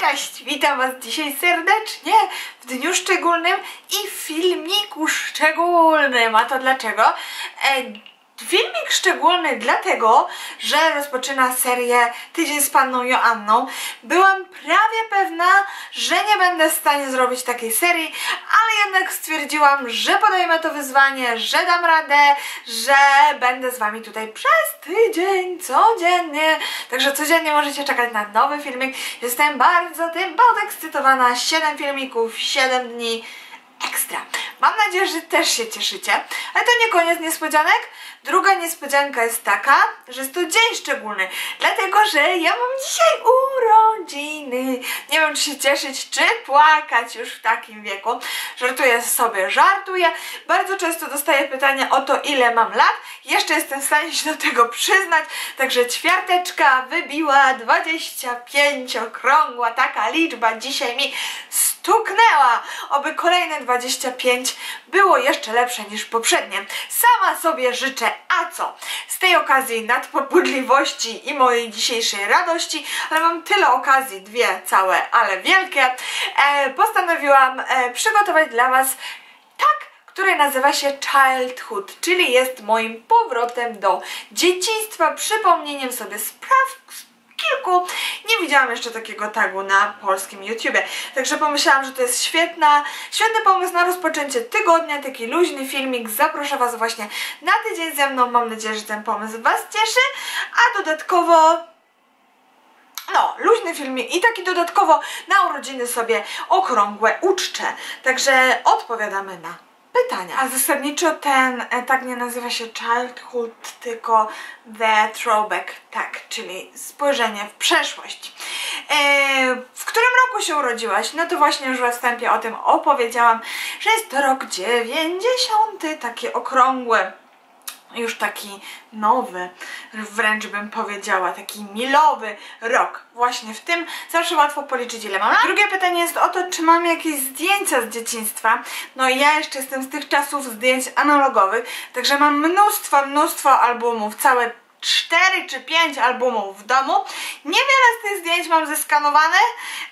Cześć, witam Was dzisiaj serdecznie w dniu szczególnym i w filmiku szczególnym. A to dlaczego? E, Filmik szczególny dlatego, że rozpoczyna serię Tydzień z Panną Joanną. Byłam prawie pewna, że nie będę w stanie zrobić takiej serii, ale jednak stwierdziłam, że podejmę to wyzwanie, że dam radę, że będę z Wami tutaj przez tydzień, codziennie. Także codziennie możecie czekać na nowy filmik. Jestem bardzo tym podekscytowana. 7 filmików, 7 dni ekstra. Mam nadzieję, że też się cieszycie. Ale to nie koniec niespodzianek. Druga niespodzianka jest taka, że jest to dzień szczególny, dlatego że ja mam dzisiaj urodziny. Nie wiem, czy się cieszyć, czy płakać już w takim wieku. Żartuję sobie, żartuję. Bardzo często dostaję pytania o to, ile mam lat. Jeszcze jestem w stanie się do tego przyznać, także ćwiarteczka wybiła 25, okrągła taka liczba dzisiaj mi stuknęła. Oby kolejne 25 było jeszcze lepsze niż poprzednie. Sama sobie życzę, a co? Z tej okazji nadpobudliwości i mojej dzisiejszej radości, ale mam tyle okazji, dwie całe, ale wielkie, e, postanowiłam e, przygotować dla Was tak które nazywa się Childhood, czyli jest moim powrotem do dzieciństwa, przypomnieniem sobie spraw, Nie widziałam jeszcze takiego tagu na polskim YouTubie. Także pomyślałam, że to jest świetna, świetny pomysł na rozpoczęcie tygodnia, taki luźny filmik. Zaproszę Was właśnie na tydzień ze mną. Mam nadzieję, że ten pomysł Was cieszy. A dodatkowo no, luźny filmik i taki dodatkowo na urodziny sobie okrągłe uczcze. Także odpowiadamy na pytania. A zasadniczo ten e, tak nie nazywa się childhood, tylko the throwback tak, czyli spojrzenie w przeszłość. E, w którym roku się urodziłaś? No to właśnie już we wstępie o tym opowiedziałam, że jest to rok 90, taki okrągły już taki nowy, wręcz bym powiedziała, taki milowy rok. Właśnie w tym zawsze łatwo policzyć ile mam. Drugie pytanie jest o to, czy mam jakieś zdjęcia z dzieciństwa. No i ja jeszcze jestem z tych czasów zdjęć analogowych, także mam mnóstwo, mnóstwo albumów, całe 4 czy 5 albumów w domu. Niewiele z tych zdjęć mam zeskanowane,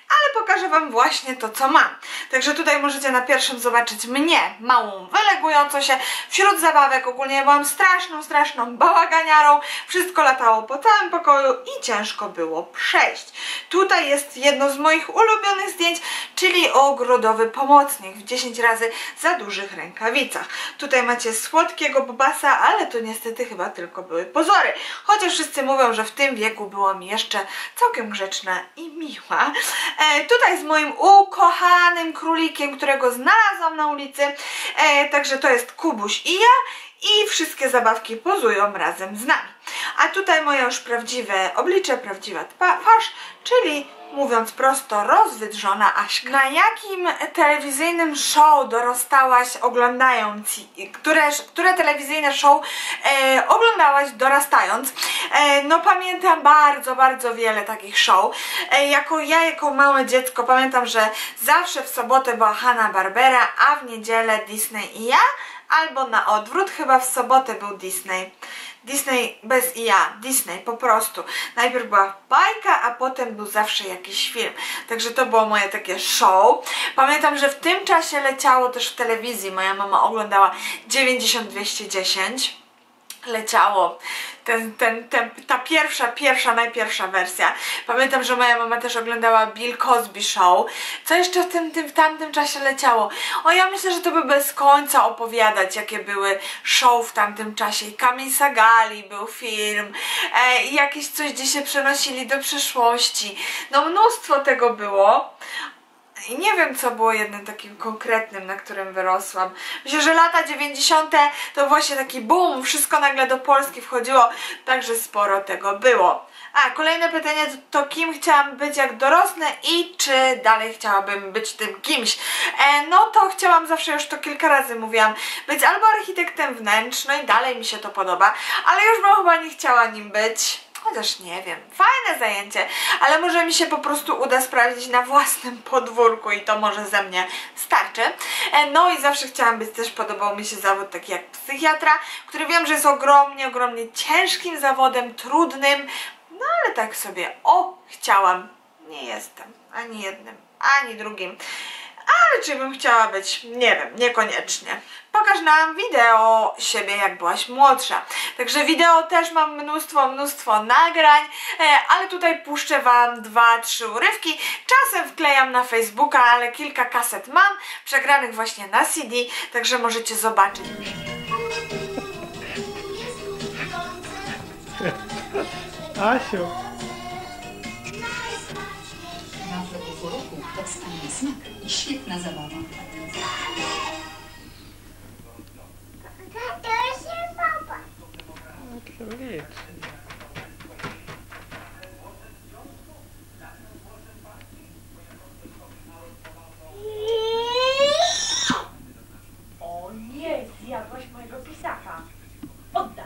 ale pokażę Wam właśnie to, co mam. Także tutaj możecie na pierwszym zobaczyć mnie, małą, wylegującą się wśród zabawek. Ogólnie byłam straszną, straszną bałaganiarą. Wszystko latało po całym pokoju i ciężko było przejść. Tutaj jest jedno z moich ulubionych zdjęć, czyli ogrodowy pomocnik w 10 razy za dużych rękawicach. Tutaj macie słodkiego bobasa, ale to niestety chyba tylko były pozory. Chociaż wszyscy mówią, że w tym wieku byłam jeszcze całkiem grzeczna i miła. E, tutaj z moim ukochanym królikiem, którego znalazłam na ulicy. E, także to jest Kubuś i ja i wszystkie zabawki pozują razem z nami. A tutaj moje już prawdziwe oblicze, prawdziwa twarz, czyli mówiąc prosto, rozwydrzona Aśka. Na jakim telewizyjnym show dorastałaś oglądając, które, które telewizyjne show e, oglądałaś dorastając? E, no pamiętam bardzo, bardzo wiele takich show. E, jako ja, jako małe dziecko pamiętam, że zawsze w sobotę była Hanna Barbera, a w niedzielę Disney i ja, albo na odwrót, chyba w sobotę był Disney. Disney bez ja, Disney po prostu. Najpierw była bajka, a potem był zawsze jakiś film. Także to było moje takie show. Pamiętam, że w tym czasie leciało też w telewizji. Moja mama oglądała 90210 leciało ten, ten, ten, ta pierwsza, pierwsza, najpierwsza wersja. Pamiętam, że moja mama też oglądała Bill Cosby Show. Co jeszcze w, tym, tym, w tamtym czasie leciało? O, ja myślę, że to by bez końca opowiadać, jakie były show w tamtym czasie. I Kamień Sagali był film, e, jakieś coś, gdzie się przenosili do przyszłości. No mnóstwo tego było. I nie wiem, co było jednym takim konkretnym, na którym wyrosłam. Myślę, że lata 90. to właśnie taki boom, wszystko nagle do Polski wchodziło, także sporo tego było. A, kolejne pytanie to, to kim chciałam być jak dorosnę i czy dalej chciałabym być tym kimś. E, no to chciałam zawsze, już to kilka razy mówiłam, być albo architektem wnętrznym, no i dalej mi się to podoba, ale już bym chyba nie chciała nim być Chociaż nie wiem, fajne zajęcie, ale może mi się po prostu uda sprawdzić na własnym podwórku i to może ze mnie starczy. E, no i zawsze chciałam być, też podobał mi się zawód taki jak psychiatra, który wiem, że jest ogromnie, ogromnie ciężkim zawodem, trudnym, no ale tak sobie, o, chciałam nie jestem ani jednym, ani drugim. Ale czy bym chciała być? Nie wiem, niekoniecznie. Pokaż nam wideo siebie, jak byłaś młodsza. Także wideo też mam mnóstwo, mnóstwo nagrań, e, ale tutaj puszczę Wam dwa, trzy urywki. Czasem wklejam na Facebooka, ale kilka kaset mam, przegranych właśnie na CD, także możecie zobaczyć. Asiu. Smak i świetna zabawa. Oczywiście. O nie, zjadłaś mojego pisaka. Oddaj.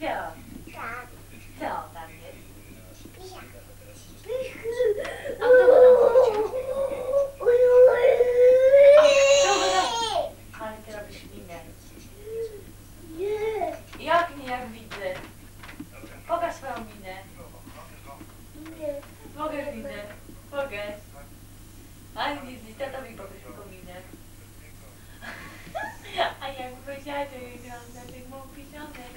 Co? Co tam jest? A kto go tam wrócił? Kto go tam... Ale ty robisz minę. Jak nie, jak widzę? Pokaż swoją minę. Pokaż minę. Pokaż. A nie, nie, tatowi pokaż tylko minę. A jak powiedziała, to jej wygląda jak mam pisionek.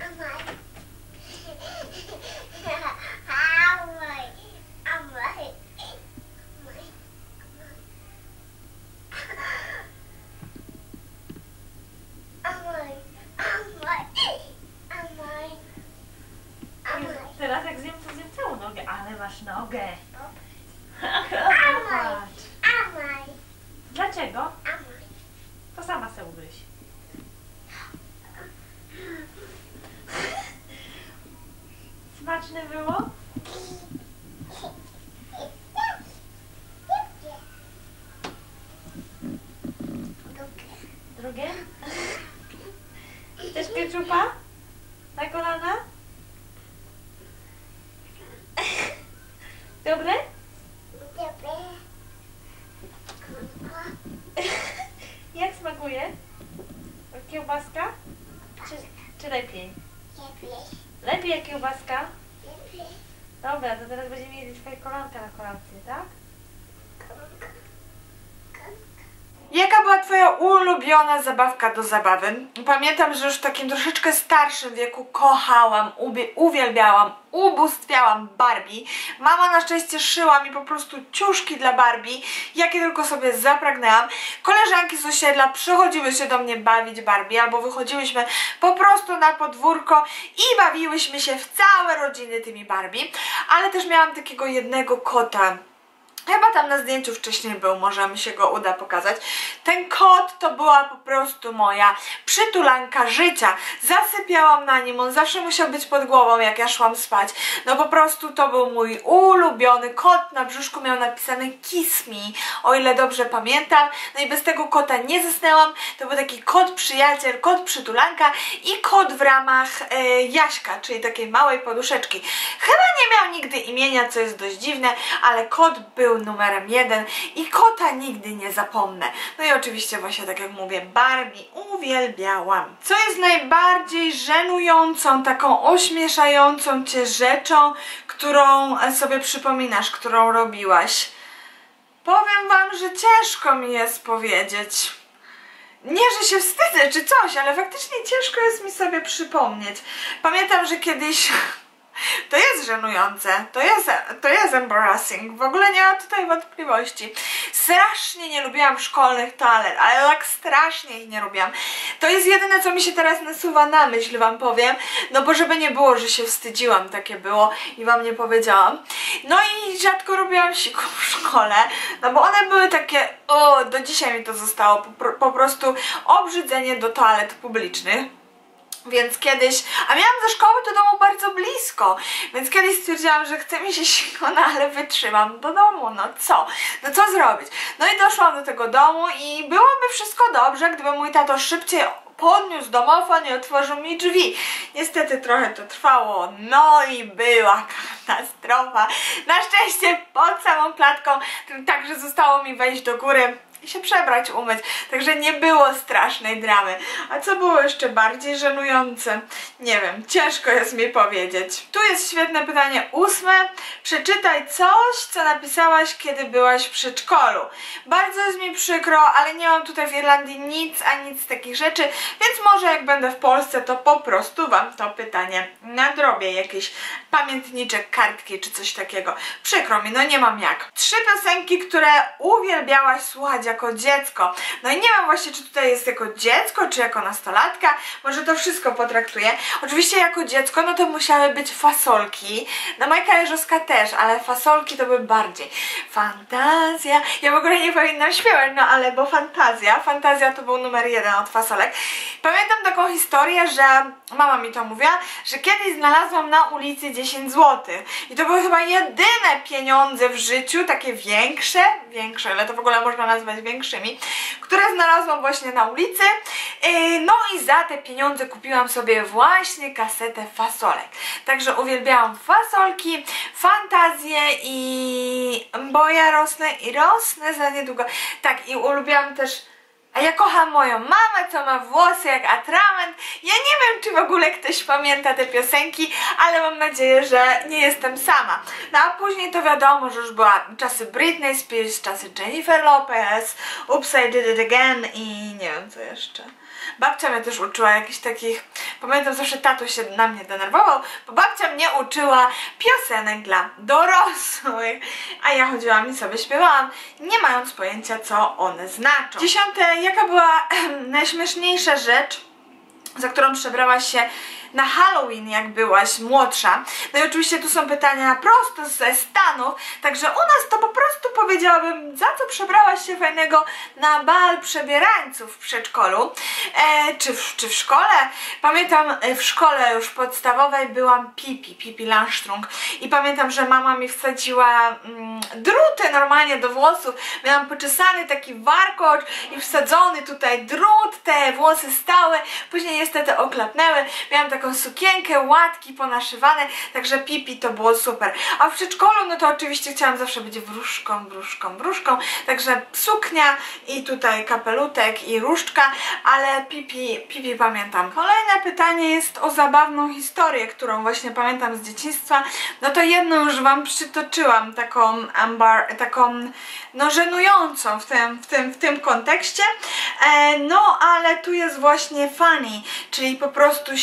Teraz jak zjem, to zjem całą nogę, ale masz nogę. Popatrz. Dlaczego? To sama se ugryź. Smaczne było? Drugie? Chcesz ketchupa? Na kolana? Dobre? Jak smakuje? Kiełbaska? Czy, czy lepiej? Lepiej jak kiełbaska? Dobra, to teraz będziemy mieli ulubiona zabawka do zabawy? Pamiętam, że już w takim troszeczkę starszym wieku kochałam, uwielbiałam, ubóstwiałam Barbie. Mama na szczęście szyła mi po prostu ciuszki dla Barbie, jakie tylko sobie zapragnęłam. Koleżanki z osiedla przychodziły się do mnie bawić Barbie, albo wychodziłyśmy po prostu na podwórko i bawiłyśmy się w całe rodziny tymi Barbie. Ale też miałam takiego jednego kota, Chyba tam na zdjęciu wcześniej był, może mi się go uda pokazać. Ten kot to była po prostu moja przytulanka życia. Zasypiałam na nim, on zawsze musiał być pod głową, jak ja szłam spać. No po prostu to był mój ulubiony kot. Na brzuszku miał napisane Kiss Me, o ile dobrze pamiętam. No i bez tego kota nie zasnęłam. To był taki kot przyjaciel, kot przytulanka i kot w ramach e, Jaśka, czyli takiej małej poduszeczki. Chyba nie miał nigdy imienia, co jest dość dziwne, ale kot był numerem jeden i kota nigdy nie zapomnę. No i oczywiście właśnie tak jak mówię, Barbie uwielbiałam. Co jest najbardziej żenującą, taką ośmieszającą cię rzeczą, którą sobie przypominasz, którą robiłaś? Powiem wam, że ciężko mi jest powiedzieć. Nie, że się wstydzę czy coś, ale faktycznie ciężko jest mi sobie przypomnieć. Pamiętam, że kiedyś to jest żenujące, to jest, to jest embarrassing, w ogóle nie ma tutaj wątpliwości. Strasznie nie lubiłam szkolnych toalet, ale tak strasznie ich nie lubiłam. To jest jedyne, co mi się teraz nasuwa na myśl, wam powiem, no bo żeby nie było, że się wstydziłam, takie było i wam nie powiedziałam. No i rzadko robiłam siku w szkole, no bo one były takie, o, do dzisiaj mi to zostało, po, po prostu obrzydzenie do toalet publicznych. Więc kiedyś, a miałam ze szkoły do domu bardzo blisko, więc kiedyś stwierdziłam, że chce mi się siku, no ale wytrzymam do domu, no co? No co zrobić? No i doszłam do tego domu i byłoby wszystko dobrze, gdyby mój tato szybciej podniósł domofon i otworzył mi drzwi. Niestety trochę to trwało, no i była katastrofa. Na szczęście pod samą klatką, także zostało mi wejść do góry się przebrać, umyć. Także nie było strasznej dramy. A co było jeszcze bardziej żenujące? Nie wiem, ciężko jest mi powiedzieć. Tu jest świetne pytanie ósme. Przeczytaj coś, co napisałaś, kiedy byłaś w przedszkolu. Bardzo jest mi przykro, ale nie mam tutaj w Irlandii nic, a nic z takich rzeczy, więc może jak będę w Polsce, to po prostu Wam to pytanie nadrobię. Jakiś pamiętniczek, kartki czy coś takiego. Przykro mi, no nie mam jak. Trzy piosenki, które uwielbiałaś słuchać jako dziecko. No i nie wiem właśnie, czy tutaj jest jako dziecko, czy jako nastolatka. Może to wszystko potraktuję. Oczywiście jako dziecko, no to musiały być fasolki. No Majka Jeżowska też, ale fasolki to były bardziej. Fantazja. Ja w ogóle nie powinnam śpiewać, no ale bo fantazja. Fantazja to był numer jeden od fasolek. Pamiętam taką historię, że mama mi to mówiła, że kiedyś znalazłam na ulicy 10 zł. I to były chyba jedyne pieniądze w życiu, takie większe, większe, ale to w ogóle można nazwać większymi, które znalazłam właśnie na ulicy. Yy, No i za te pieniądze kupiłam sobie właśnie kasetę fasolek. Także uwielbiałam fasolki, fantazję i bo ja rosnę i rosnę za niedługo. Tak, i ulubiłam też a ja kocham moją mamę, co ma włosy jak atrament. Ja nie wiem, czy w ogóle ktoś pamięta te piosenki, ale mam nadzieję, że nie jestem sama. No a później to wiadomo, że już była czasy Britney Spears, czasy Jennifer Lopez, Oops, I Did It Again i nie wiem co jeszcze. Babcia mnie też uczyła jakichś takich, pamiętam zawsze tato się na mnie denerwował, bo babcia mnie uczyła piosenek dla dorosłych, a ja chodziłam i sobie śpiewałam, nie mając pojęcia co one znaczą. Dziesiąte, jaka była najśmieszniejsza rzecz, za którą przebrałaś się na Halloween, jak byłaś młodsza. No i oczywiście tu są pytania prosto ze Stanów, także u nas to po prostu powiedziałabym, za co przebrałaś się fajnego na bal przebierańców w przedszkolu, e, czy, w, czy w szkole. Pamiętam e, w szkole już podstawowej byłam Pipi, Pipi Langstrung i pamiętam, że mama mi wsadziła mm, druty normalnie do włosów. Miałam poczesany taki warkocz i wsadzony tutaj drut, te włosy stały, później niestety oklapnęły. Miałam taką sukienkę, łatki ponaszywane, także pipi to było super. A w przedszkolu, no to oczywiście chciałam zawsze być wróżką, wróżką, wróżką, także suknia i tutaj kapelutek i różdżka, ale pipi, pipi pamiętam. Kolejne pytanie jest o zabawną historię, którą właśnie pamiętam z dzieciństwa. No to jedną już Wam przytoczyłam, taką ambar, taką no żenującą w tym, w tym, w tym kontekście. E, no ale tu jest właśnie funny, czyli po prostu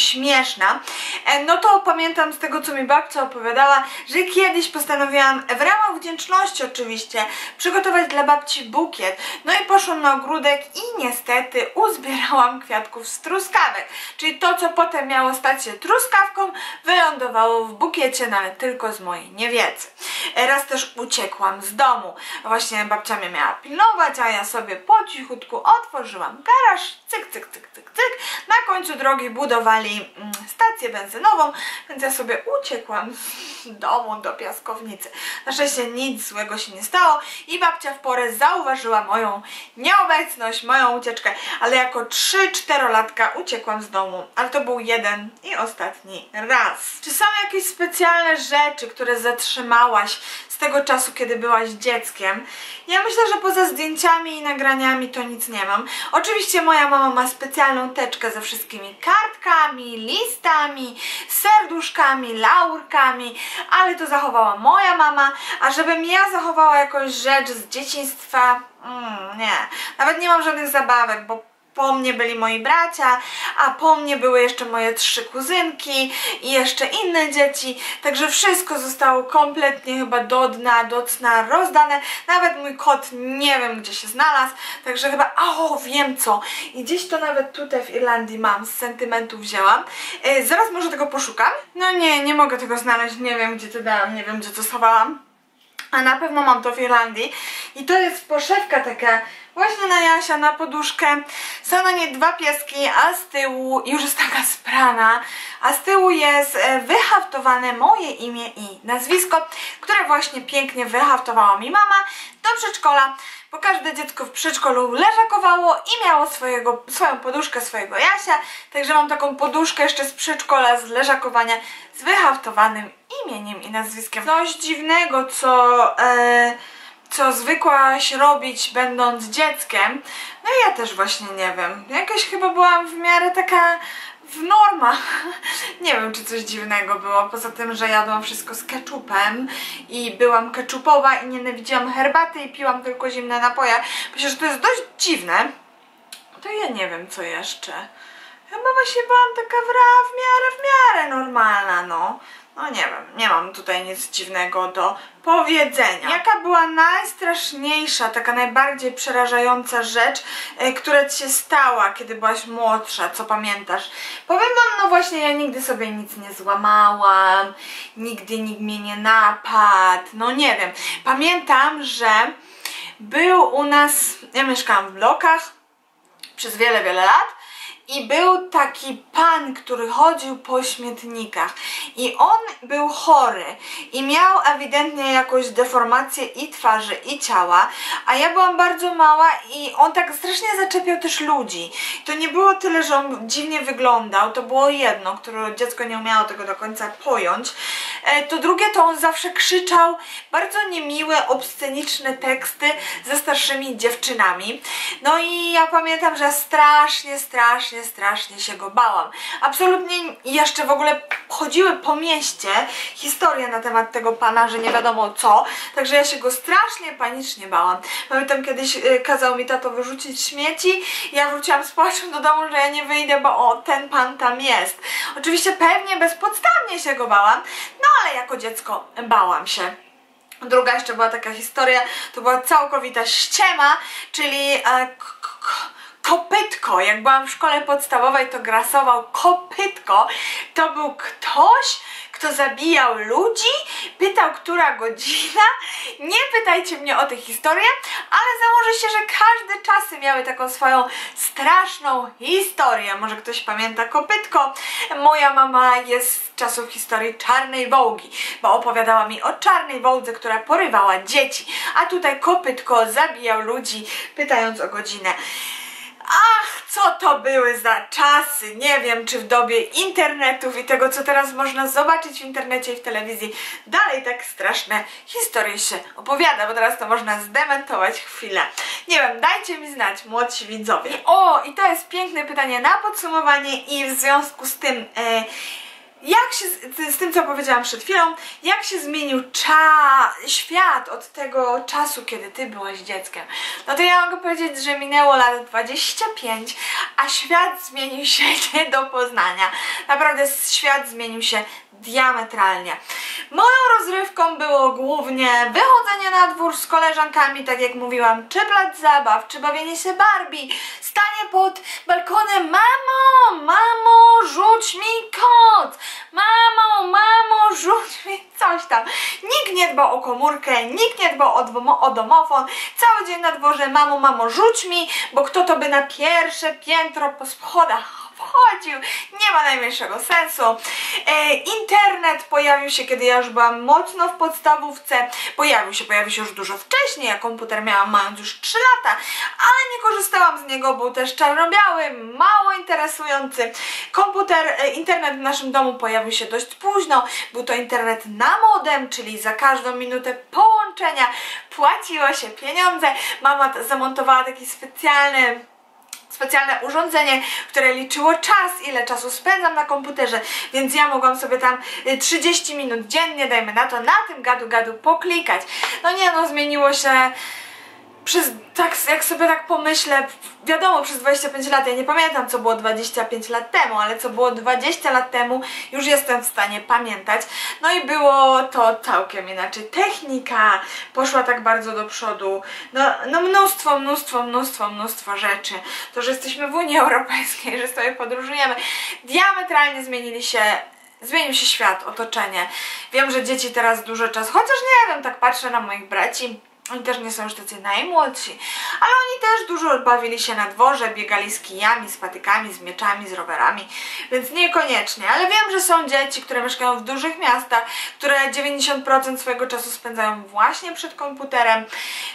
śmieszna. E, no to pamiętam z tego, co mi babcia opowiadała, że kiedyś postanowiłam w ramach wdzięczności oczywiście przygotować dla babci bukiet. No i poszłam na ogródek i niestety uzbierałam kwiatków z truskawek. Czyli to, co potem miało stać się truskawką, wylądowało w bukiecie, no ale tylko z mojej niewiedzy. E, Raz też uciekłam z domu. Właśnie babcia mnie miała pilnować, a ja sobie po cichutku otworzyłam garaż, cyk, cyk, cyk, cyk, cyk. Na końcu drogi budowali mm, stację benzynową, więc ja sobie uciekłam z domu do piaskownicy. Na szczęście nic złego się nie stało i babcia w porę zauważyła moją nieobecność, moją ucieczkę, ale jako 3-4-latka uciekłam z domu, ale to był jeden i ostatni raz. Czy są jakieś specjalne rzeczy, które zatrzymałaś z tego czasu, kiedy byłaś dzieckiem? Ja myślę, że poza zdjęciami i nagraniami to nic nie mam. Oczywiście moja mama ma specjalną teczkę ze wszystkimi kartkami, listami, serduszkami, laurkami, ale to zachowała moja mama, a żebym ja zachowała jakąś rzecz z dzieciństwa, mm, nie. Nawet nie mam żadnych zabawek, bo po mnie byli moi bracia, a po mnie były jeszcze moje trzy kuzynki i jeszcze inne dzieci, także wszystko zostało kompletnie chyba do dna, do cna rozdane, nawet mój kot nie wiem gdzie się znalazł, także chyba, o wiem co, i gdzieś to nawet tutaj w Irlandii mam, z sentymentu wzięłam, e, zaraz może tego poszukam, no nie, nie mogę tego znaleźć, nie wiem gdzie to dałam, nie wiem gdzie to schowałam, a na pewno mam to w Irlandii. I to jest poszewka taka właśnie na Jasia, na poduszkę. Są na niej dwa pieski, a z tyłu już jest taka sprana. A z tyłu jest e, wyhaftowane moje imię i nazwisko, które właśnie pięknie wyhaftowała mi mama. Do przedszkola, bo każde dziecko w przedszkolu leżakowało i miało swojego, swoją poduszkę swojego Jasia, także mam taką poduszkę jeszcze z przedszkola, z leżakowania z wyhaftowanym imieniem i nazwiskiem. Coś dziwnego, co... E, co zwykłaś robić będąc dzieckiem. No ja też właśnie nie wiem. Jakoś chyba byłam w miarę taka w norma. Nie wiem, czy coś dziwnego było, poza tym, że jadłam wszystko z ketchupem i byłam ketchupowa i nienawidziłam herbaty i piłam tylko zimne napoje. Myślę, że to jest dość dziwne. To ja nie wiem, co jeszcze. Chyba właśnie byłam taka w, w miarę, w miarę normalna, no. No nie wiem, nie mam tutaj nic dziwnego do powiedzenia. Jaka była najstraszniejsza, taka najbardziej przerażająca rzecz, e, która ci się stała, kiedy byłaś młodsza, co pamiętasz? Powiem wam, no właśnie, ja nigdy sobie nic nie złamałam, nigdy nikt mnie nie napadł, no nie wiem. Pamiętam, że był u nas, ja mieszkałam w blokach przez wiele, wiele lat i był taki pan, który chodził po śmietnikach i on był chory i miał ewidentnie jakąś deformację i twarzy i ciała, a ja byłam bardzo mała i on tak strasznie zaczepiał też ludzi. To nie było tyle, że on dziwnie wyglądał, to było jedno, które dziecko nie umiało tego do końca pojąć. E, To drugie to on zawsze krzyczał bardzo niemiłe, obsceniczne teksty ze starszymi dziewczynami. No i ja pamiętam, że strasznie, strasznie, strasznie się go bałam. Absolutnie jeszcze w ogóle chodziły po mieście historie na temat tego pana, że nie wiadomo co, także ja się go strasznie panicznie bałam. Pamiętam kiedyś y, kazał mi tato wyrzucić śmieci ja wróciłam z płaczem do domu, że ja nie wyjdę, bo o, ten pan tam jest. Oczywiście pewnie bezpodstawnie się go bałam, no ale jako dziecko bałam się. Druga jeszcze była taka historia, to była całkowita ściema, czyli e, kopytko. Jak byłam w szkole podstawowej, to grasował kopytko. To był ktoś, kto zabijał ludzi, pytał, która godzina. Nie pytajcie mnie o tę historię, ale założę się, że każde czasy miały taką swoją straszną historię. Może ktoś pamięta kopytko. Moja mama jest z czasów historii czarnej wołgi, bo opowiadała mi o czarnej wołdze, która porywała dzieci, a tutaj kopytko zabijał ludzi, pytając o godzinę. Ach, co to były za czasy! Nie wiem, czy w dobie internetów i tego, co teraz można zobaczyć w internecie i w telewizji, dalej tak straszne historie się opowiada, bo teraz to można zdementować chwilę. Nie wiem, dajcie mi znać, młodsi widzowie. O, i to jest piękne pytanie na podsumowanie i w związku z tym... E, jak się, z, tym co powiedziałam przed chwilą, jak się zmienił cza, świat od tego czasu, kiedy ty byłaś dzieckiem? No to ja mogę powiedzieć, że minęło lat 25, a świat zmienił się nie do poznania. Naprawdę świat zmienił się diametralnie. Moją rozrywką było głównie wychodzenie na dwór z koleżankami, tak jak mówiłam, czy plac zabaw, czy bawienie się Barbie, stanie pod balkonem, mamo, mamo, rzuć mi kot, mamo, mamo, rzuć mi coś tam. Nikt nie dbał o komórkę, nikt nie dbał o, o domofon, cały dzień na dworze, mamo, mamo, rzuć mi, bo kto to by na pierwsze piętro po schodach wchodził, nie ma najmniejszego sensu. E, internet pojawił się, kiedy ja już byłam mocno w podstawówce, pojawił się, pojawił się już dużo wcześniej, ja komputer miałam mając już 3 lata, ale nie korzystałam z niego, był też czarno-biały, mało interesujący. Komputer, e, internet w naszym domu pojawił się dość późno, był to internet na modem, czyli za każdą minutę połączenia płaciło się pieniądze. Mama zamontowała taki specjalny specjalne urządzenie, które liczyło czas, ile czasu spędzam na komputerze, więc ja mogłam sobie tam y, 30 minut dziennie, dajmy na to, na tym gadu-gadu poklikać. No nie no, zmieniło się przez, tak jak sobie tak pomyślę, wiadomo, przez 25 lat, ja nie pamiętam co było 25 lat temu, ale co było 20 lat temu, już jestem w stanie pamiętać. No i było to całkiem inaczej. Technika poszła tak bardzo do przodu. No, no mnóstwo, mnóstwo, mnóstwo, mnóstwo rzeczy. To, że jesteśmy w Unii Europejskiej, że sobie podróżujemy, diametralnie zmienili się Zmienił się świat, otoczenie. Wiem, że dzieci teraz dużo czasu, chociaż nie wiem, tak patrzę na moich braci, oni też nie są już tacy najmłodsi, ale oni też dużo bawili się na dworze, biegali z kijami, z patykami, z mieczami, z rowerami, więc niekoniecznie, ale wiem, że są dzieci, które mieszkają w dużych miastach, które 90% swojego czasu spędzają właśnie przed komputerem,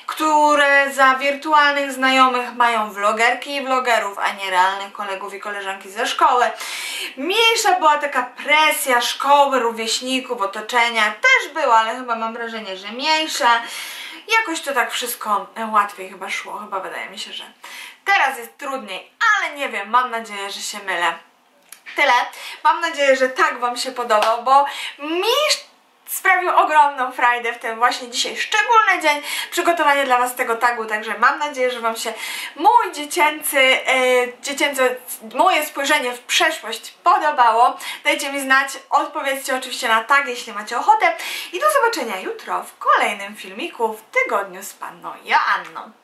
które za wirtualnych znajomych mają vlogerki i vlogerów, a nie realnych kolegów i koleżanki ze szkoły. Mniejsza była taka presja szkoły, rówieśników, otoczenia, też była, ale chyba mam wrażenie, że mniejsza. Jakoś to tak wszystko e, łatwiej chyba szło, chyba wydaje mi się, że teraz jest trudniej, ale nie wiem, mam nadzieję, że się mylę. Tyle. Mam nadzieję, że tak Wam się podobał, bo mi sprawił ogromną frajdę w ten właśnie dzisiaj szczególny dzień przygotowanie dla Was tego tagu, także mam nadzieję, że Wam się mój dziecięcy, e, dziecięce, moje spojrzenie w przeszłość podobało. Dajcie mi znać, odpowiedzcie oczywiście na tag, jeśli macie ochotę i do zobaczenia jutro w kolejnym filmiku w tygodniu z Panną Joanną.